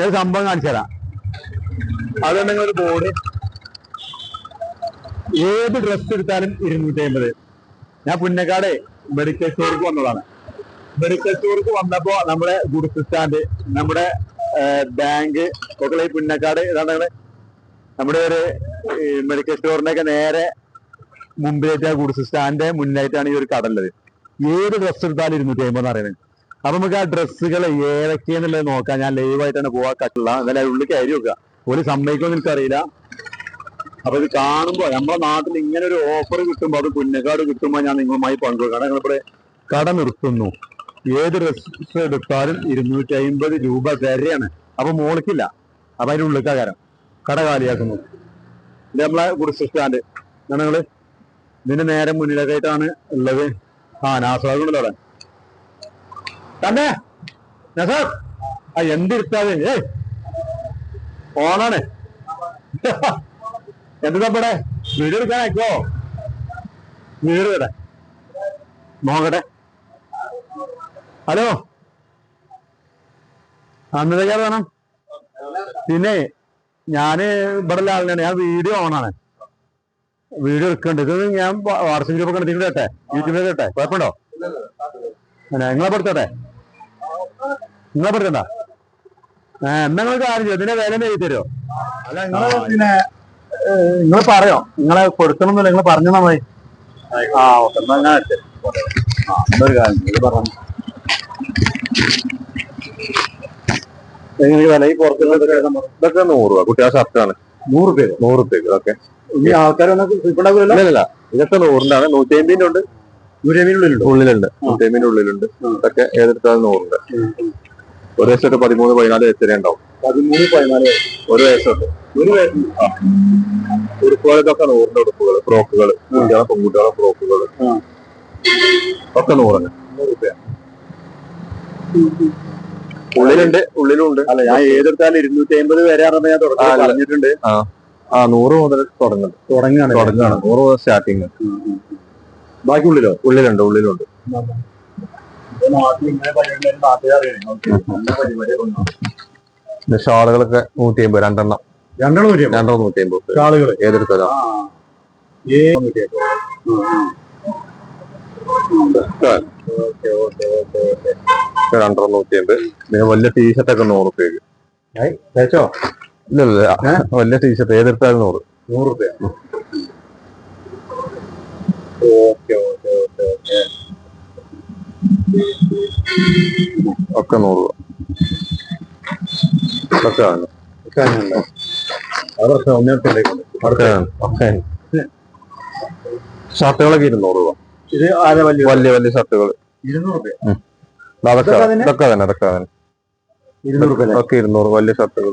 ഏത് സംഭവം കാണിച്ചു തരാം. അതുണ്ടെങ്കിൽ ഒരു ബോർഡ് ഏത് ഡ്രസ് എടുത്താലും ഇരുന്നൂറ്റി അമ്പത് ഞാൻ പുന്നക്കാട് മെഡിക്കൽ സ്റ്റോർക്ക് വന്നതാണ്. മെഡിക്കൽ സ്റ്റോർക്ക് വന്നപ്പോ നമ്മുടെ ഗുഡ്സ് സ്റ്റാൻഡ് നമ്മുടെ ബാങ്ക് ഒക്കെ ഈ പുന്നക്കാട് ഏതാണ് നമ്മുടെ ഒരു മെഡിക്കൽ സ്റ്റോറിന്റെ ഒക്കെ നേരെ മുമ്പിലായിട്ട് ഗുഡ്സ് സ്റ്റാൻഡിന്റെ മുന്നായിട്ടാണ് ഈ ഒരു കട ഉള്ളത്. ഏത് ഡ്രസ് എടുത്താലും ഇരുന്നൂറ്റി അമ്പത് എന്ന് അറിയുന്നത് അപ്പൊ നമുക്ക് ആ ഡ്രസ്സുകൾ ഏതൊക്കെയെന്നുള്ളത് നോക്കാം. ഞാൻ ലൈവ് ആയിട്ടാണ് പോവാ കട്ടില്ല എന്നാലും ഉള്ളിൽ കയറി വെക്കുക. ഒരു സമ്മതിക്കുമെന്ന് എനിക്കറിയില്ല. അപ്പൊ ഇത് കാണുമ്പോ നമ്മുടെ നാട്ടിൽ ഇങ്ങനെ ഒരു ഓഫർ കിട്ടുമ്പോ അത് പുന്നക്കാട് കിട്ടുമ്പോ ഞാൻ നിങ്ങളുമായി പങ്കുവെക്കാം. കാരണം ഞങ്ങളിവിടെ കട നിർത്തുന്നു. ഏത് ഡ്രസ് എടുത്താലും ഇരുന്നൂറ്റി അമ്പത് രൂപ വരെയാണ്. അപ്പൊ മോളിക്കില്ല അപ്പൊ അതിന്റെ ഉള്ളിക്കാകാരം കട കാലിയാക്കുന്നു. ഇത് നമ്മളെ ഗുഡ്സ് സ്റ്റാൻഡ്. നിങ്ങൾ. ഇതിന്റെ നേരെ മുന്നിലേക്കായിട്ടാണ് ഉള്ളത്. ആ നാസാകുണ്ടല്ലോ അവിടെ. തന്നെ. നസാർ ആ എന്തിരുത്താതെ? ഏ ഓണാണ്. എന്താ വീട് വീഡിയോ എടുക്കാനോ വീട് ഇവിടെ നോക്കട്ടെ. ഹലോ. അന്നത്തേക്കാർ വേണം പിന്നെ ഞാൻ ഇവിടെ ഉള്ള ആളിനാണ് ഞാൻ വീഡിയോ ഓണാണ്. വീഡിയോ എടുക്കണ്ട്. ഇത് ഞാൻ വാട്സപ്പ് ഗ്രൂപ്പ് കണ്ടിട്ട് കേട്ടെ യൂട്യൂബിൽ കേട്ടെ കുഴപ്പമുണ്ടോ? ഞങ്ങളെ നിങ്ങളെ പെടുത്തോട്ടെ നിങ്ങളെ പറയണ്ട എന്നാ നിങ്ങൾ കാര്യം ചെയ്യും? ഇതിന്റെ വില എഴുതി തരുമോ അല്ല നിങ്ങൾ പിന്നെ നിങ്ങൾ പറയോ? നിങ്ങളെ കൊടുക്കണമെന്നില്ല നിങ്ങൾ പറഞ്ഞു മതി. ആ ഓക്കെ എന്നാ ഞാൻ ആ എന്നൊരു കാര്യം ഇത് പറഞ്ഞു എങ്ങനെ വില ഈ പുറത്തുള്ള ഇതൊക്കെ നൂറ് രൂപ ഷർട്ടാണ് നൂറ് നൂറ് ഓക്കെ. ആൾക്കാരൊന്നും ഇപ്പിടാവില്ലല്ലോ ഇല്ല ഇതൊക്കെ നൂറിന്റെ ആണ് നൂറ്റി അമ്പതിന്റെ ഉണ്ട് ഉള്ളിലുണ്ട്. നൂറ്റി അമ്പതിന്റെ ഉള്ളിലുണ്ട് ഇതൊക്കെ ഏതെടുത്താലും നൂറുണ്ട് ഒരു വയസ്സൊട്ട് പതിമൂന്ന് പതിനാല് വയസ്സ് വരെ ഉണ്ടാവും പതിമൂന്ന് പതിനാല് ഒരു വയസ്സുണ്ട് ഒരു വയസ്സ്. ഉടുപ്പുകൾ ഇതൊക്കെ നൂറിന്റെ ഉടുപ്പുകൾ ഫ്രോക്കുകൾ കുട്ടികളെ പെൺകുട്ടികളെ ഫ്രോക്കുകൾ. ഒക്കെ നൂറിന് ഉള്ളിലുണ്ട് ഉള്ളിലുണ്ട്. അല്ല ഞാൻ ഏതെടുത്താലും ഇരുന്നൂറ്റി അമ്പത് വരെ ആണെന്ന് ഞാൻ പറഞ്ഞിട്ടുണ്ട്. ആ. നൂറ് മുതൽ തുടങ്ങുന്നുണ്ട് തുടങ്ങാണ് തുടങ്ങാണ് നൂറ് മുതൽ സ്റ്റാർട്ടിങ്. ബാക്കി ഉള്ളിലോ ഉള്ളിലുണ്ട് ഉള്ളിലുണ്ട്. ഷാളുകളൊക്കെ നൂറ്റി അമ്പത് രണ്ടെണ്ണം രണ്ടെണ്ണം നൂറ്റി രണ്ടെണ്ണം നൂറ്റി അമ്പത് ഷാളുകൾ ഏതെടുത്താലും ഏ നൂറ്റി ഓക്കെ ഓക്കെ ഓക്കെ ഓക്കെ. രണ്ടെണ്ണം നൂറ്റി അമ്പത് പിന്നെ വലിയ ടീഷർട്ട് ഒക്കെ നൂറ് റുപ്യക്ക് തേച്ചോ? ഇല്ല ഇല്ല വലിയ ടീഷർട്ട് ഏതെടുത്താലും നൂറ്. നൂറ് റുപ്യ ഓക്കെ ഓക്കെ. ഒക്കെ നൂറ് രൂപ. ഒക്കെ ആണ്. ഷർട്ടുകളൊക്കെ ഇരുന്നൂറ് രൂപ. വലിയ വലിയ ഷർട്ടുകൾ അതൊക്കെ ഇതൊക്കെ തന്നെ? അതൊക്കെ തന്നെ ഒക്കെ ഇരുന്നൂറ് വലിയ ഷർട്ടുകൾ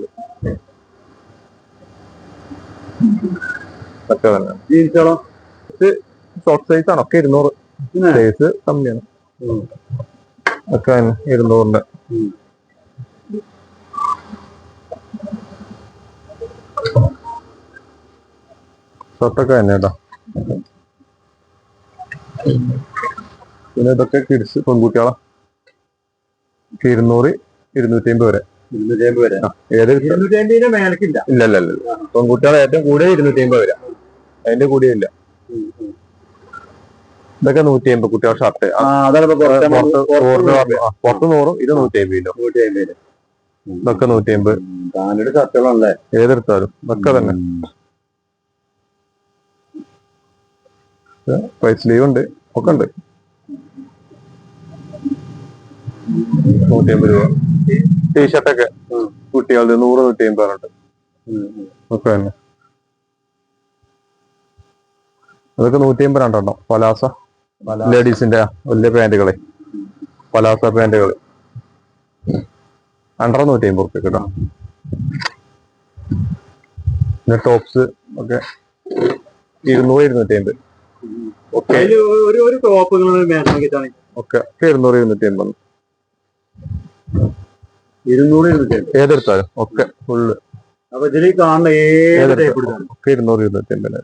ഒക്കെ തന്നെ. ഷോർട്ട് സൈസ് ആണ്. ഒക്കെ ഇരുന്നൂറ്. സൈസ് കമ്മിയാണ്. തന്നെ ഇരുന്നൂറിന്റെ. ഷർട്ടൊക്കെ തന്നെ കേട്ടോ പിന്നെ ഇതൊക്കെ കിഡ്സ് പെൺകുട്ടികളാ. ഇരുന്നൂറ് ഇരുന്നൂറ്റി അമ്പത് വരെ. ഇരുന്നൂറ്റി അമ്പത് ഇല്ല ഇല്ല ഇല്ല. പെൺകുട്ടികളെ ഏറ്റവും കൂടിയ ഇരുന്നൂറ്റി അമ്പത് വരെ. അതിന്റെ കൂടിയില്ല ഇതൊക്കെ നൂറ്റി അമ്പത് കുട്ടികളുടെ ഷർട്ട് പുറത്തെ നൂറും ഇത് നൂറ്റി അമ്പത് കിലോ. നൂറ്റി അമ്പത് ഇതൊക്കെ നൂറ്റി അമ്പത് ഷർട്ടുകളല്ലേ ഏതെടുത്താലും ഇതൊക്കെ തന്നെ. പൈസ ലീവ് ഉണ്ട് ഒക്കെ ഉണ്ട്. നൂറ്റി അമ്പത് രൂപ ടീഷർട്ടൊക്കെ കുട്ടികളുടെ നൂറ് നൂറ്റി അമ്പത് ഒക്കെ തന്നെ. അതൊക്കെ നൂറ്റി അമ്പത് രണ്ടെണ്ണം. പലാസ. ലേഡീസിന്റെ വലിയ പാന്റുകളെ പലാസ പാന്റുകൾ അണ്ടർ നൂറ്റി അമ്പത് റുപ്യ കേട്ടോ. പിന്നെ ടോപ്സ് ഒക്കെ ഇരുന്നൂറ് ഇരുന്നൂറ്റി അമ്പത് ഇരുന്നൂറ് ഇരുന്നൂറ്റി അമ്പത് ഇരുന്നൂറ് ഇരുന്നൂറ്റി അമ്പത് ഏതെടുത്താലും ഒക്കെ ഫുള്ള് അപ്പൊ ഇതിൽ കാണുന്ന ഏത് ടൈപ്പ് ഇരുന്നൂറ് ഇരുന്നൂറ്റി അമ്പത്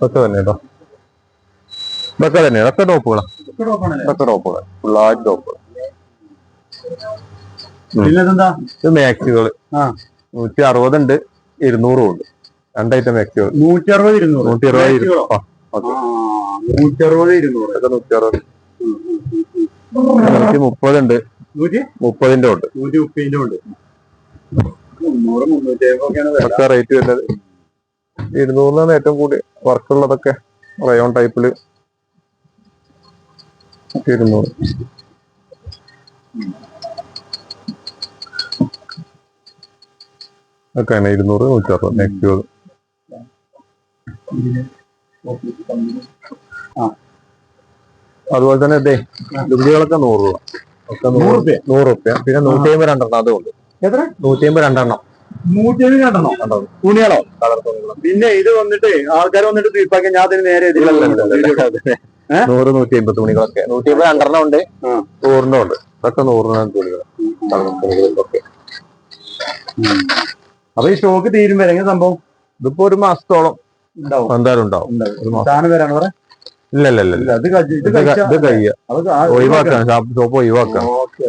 ഇതൊക്കെ തന്നെ കേട്ടോ ഇതൊക്കെ തന്നെ ഇതൊക്കെ ടോപ്പുകളാ. ഇതൊക്കെ ടോപ്പുകൾ ഫുള്ളായിട്ട് ടോപ്പുകൾ ഇത് മാക്സികൾ ആ. നൂറ്റി അറുപതുണ്ട് ഇരുന്നൂറും ഉണ്ട് രണ്ടായിട്ട് മാക്സികൾ നൂറ്റി അറുപത് ഇരുന്നൂറ് നൂറ്റി അറുപത്. നൂറ്റി അറുപത് ഇരുന്നൂറ്. നൂറ്റി അറുപത് നൂറ്റി മുപ്പതുണ്ട് നൂറ്റി മുപ്പതിന്റെ ഉണ്ട് നൂറ്റി മുപ്പതിന്റെ ഉണ്ട് മുന്നൂറ് മുന്നൂറ്റി അമ്പതൊക്കെയാണ് വില ഒക്കെ റേറ്റ് വരുന്നത്. ഇരുന്നൂറിനാണ് ഏറ്റവും കൂടി വർക്കുള്ളതൊക്കെ റയോൺ ടൈപ്പിൽ ഇരുന്നൂറ്. ഒക്കെ തന്നെ ഇരുന്നൂറ് നൂറ്റി അറുപത് നെക്സ്റ്റ് അതുപോലെ തന്നെ അതെ ലുങ്കികളൊക്കെ നൂറ് രൂപ. ഒക്കെ നൂറ്? റുപ്യ. പിന്നെ നൂറ്റി അമ്പത് രണ്ടെണ്ണം അതുകൊണ്ട് എത്ര? നൂറ്റി അമ്പത് രണ്ടെണ്ണം. നൂറ്റി അമ്പത് കണ്ടണോ തുണികളോ. പിന്നെ ഇത് വന്നിട്ട് ആൾക്കാർ വന്നിട്ട് തീർപ്പാക്കി ഞാൻ അതിന് നേരെ? നൂറ് നൂറ്റി അമ്പത് തുണികളൊക്കെ. നൂറ്റി അമ്പത് രണ്ടെണ്ണം ഉണ്ട്. ആ. നൂറിനും ഉണ്ട്. ഇതൊക്കെ നൂറിനാണ് തുണികൾ തുണികളൊക്കെ അപ്പൊ ഈ സ്റ്റോക്ക് തീരും വരെ. എങ്ങനെ സംഭവം? ഇതിപ്പോ ഒരു മാസത്തോളം ഉണ്ടാവും. എന്തായാലും ഉണ്ടാവും. ഒരു മാസം. സാധനം വരാണ് പറയാ ഇല്ല ഇല്ല ഇല്ല ഇത് കഴിയ. ഒഴിവാക്കാം ഓക്കെ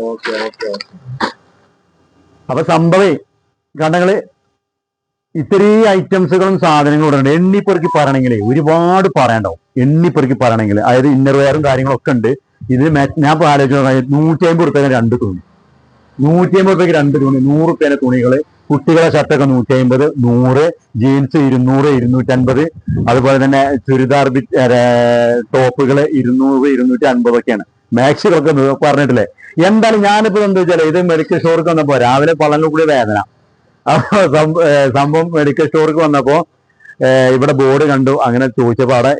അപ്പൊ സംഭവേ കണ്ടങ്ങൾ ഇത്രയും ഐറ്റംസുകളും സാധനങ്ങളും ഉണ്ട്. എണ്ണിപ്പെറുക്കി പറയണമെങ്കിൽ ഒരുപാട് പറയണ്ടോ എണ്ണിപ്പെറുക്കി പറയണമെങ്കിൽ അതായത് ഇന്നർവെയറും കാര്യങ്ങളൊക്കെ ഉണ്ട്. ഇത് ഞാൻ ആലോചിച്ചു നൂറ്റി അമ്പത് റുപ്യ രണ്ട് തുണി. നൂറ്റി അമ്പത് റുപ്യക്ക് രണ്ട് തുണി. നൂറ് റുപ്യേന്റെ തുണികൾ കുട്ടികളെ ഷർട്ടൊക്കെ നൂറ്റി അമ്പത് നൂറ് ജീൻസ് ഇരുന്നൂറ് ഇരുന്നൂറ്റൻപത് അതുപോലെ തന്നെ ചുരിദാർ ബി- ടോപ്പുകൾ ഇരുന്നൂറ് ഇരുന്നൂറ്റി അൻപതൊക്കെയാണ് മാക്സികളൊക്കെ പറഞ്ഞിട്ടില്ലേ? എന്തായാലും ഞാനിപ്പോ എന്താ വെച്ചാൽ ഇത് മെഡിക്കൽ സ്റ്റോർക്ക് വന്നപ്പോ രാവിലെ പള്ളനും കൂടി വേദന. അപ്പൊ സംഭവം മെഡിക്കൽ സ്റ്റോർക്ക് വന്നപ്പോ ഇവിടെ ബോർഡ് കണ്ടു. അങ്ങനെ ചോദിച്ചപ്പോ അവിടെ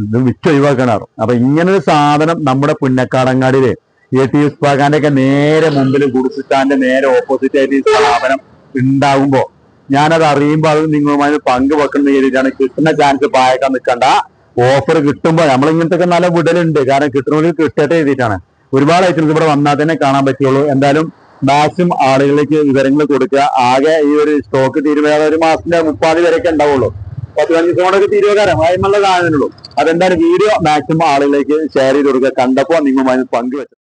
ഇത് വിറ്റ് ഒഴിവാക്കണാറും അപ്പൊ ഇങ്ങനെ ഒരു സാധനം നമ്മുടെ പുന്നക്കാടങ്ങാടിയിൽ എ ടി ഉസ്പാഖാന്റെ ഒക്കെ നേരെ മുമ്പിൽ ഗുഡ്സിറ്റാന്റെ നേരെ ഓപ്പോസിറ്റ് ആയിട്ട് ഈ സ്ഥാപനം ഉണ്ടാകുമ്പോ ഞാനത് അറിയുമ്പോൾ അത് നിങ്ങളുമായി പങ്കുവെക്കുന്ന രീതിയിലാണ്. കിട്ടുന്ന ചാൻസ് പായക്കാൻ നിൽക്കണ്ട ഓഫർ കിട്ടുമ്പോ നമ്മളിങ്ങനത്തെ നല്ല വിടലുണ്ട്. കാരണം കിട്ടണമെങ്കിൽ കിട്ടട്ടെ എഴുതിയിട്ടാണ്. ഒരുപാട് ഐറ്റംസ് ഇവിടെ വന്നാൽ തന്നെ കാണാൻ പറ്റുള്ളൂ. എന്തായാലും മാക്സിമം ആളുകളിലേക്ക് വിവരങ്ങൾ കൊടുക്കുക. ആകെ ഈ ഒരു സ്റ്റോക്ക് തീരുമാനം ഒരു മാസത്തിന്റെ മുപ്പാതി വരെയൊക്കെ ഉണ്ടാവുള്ളൂ. പത്ത് പതിനഞ്ച് കൊണ്ടൊക്കെ തീരുവകാരം അതിനുള്ള കാണുന്നുള്ളൂ അതെന്തായാലും വീഡിയോ മാക്സിമം ആളുകളിലേക്ക് ഷെയർ ചെയ്ത് കൊടുക്കുക. കണ്ടപ്പോൾ നിങ്ങളുമായി പങ്കുവെച്ചു